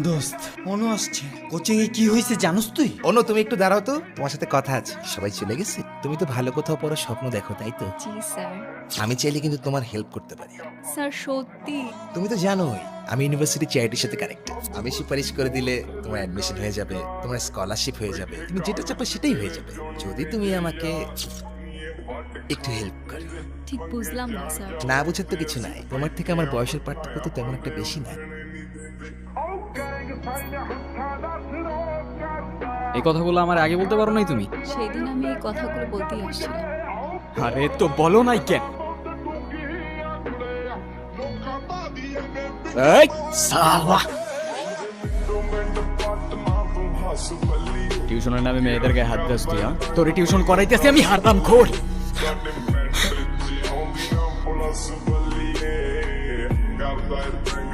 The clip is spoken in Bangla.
দোস্ত অনু আসছে। কোচিং এ কি হয়েছে জানোস তুই? অনু তুমি একটু দাঁড়াও তো। তোমার সাথে কথা আছে। সবাই চলে গেছে। তুমি তো ভালো কোথাও পড়ার স্বপ্ন দেখো তাই তো? জি স্যার। আমি চাইলে কিন্তু তোমার হেল্প করতে পারি। স্যার সত্যি। তুমি তো জানোই আমি ইউনিভার্সিটি চ্যারিটির সাথে কানেক্টেড আমি সুপারিশ করে দিলে তোমার অ্যাডমিশন হয়ে যাবে তোমার স্কলারশিপ হয়ে যাবে। তুমি যেটা চাপো সেটাই হয়ে যাবে। যদি তুমি আমাকে একটু হেল্প করো। ঠিক বুঝলাম না স্যার। না বুঝার তো কিছু নাই। তোমার থেকে আমার বয়সের পার্থক্য তো তেমন একটা বেশি না। এই কথাগুলো আমার আগে বলতে পারো নাই তুমি? সেই দিন আমি এই কথাগুলো বলতেই আসছিলাম। আরে তো বলো নাই কেন? এই সালা! টিউশনের নামে মেয়েদের গায়ে হাত দিস তুই হ্যাঁ? তোরে টিউশন করাইতেছি আমি হারতাম খোর! That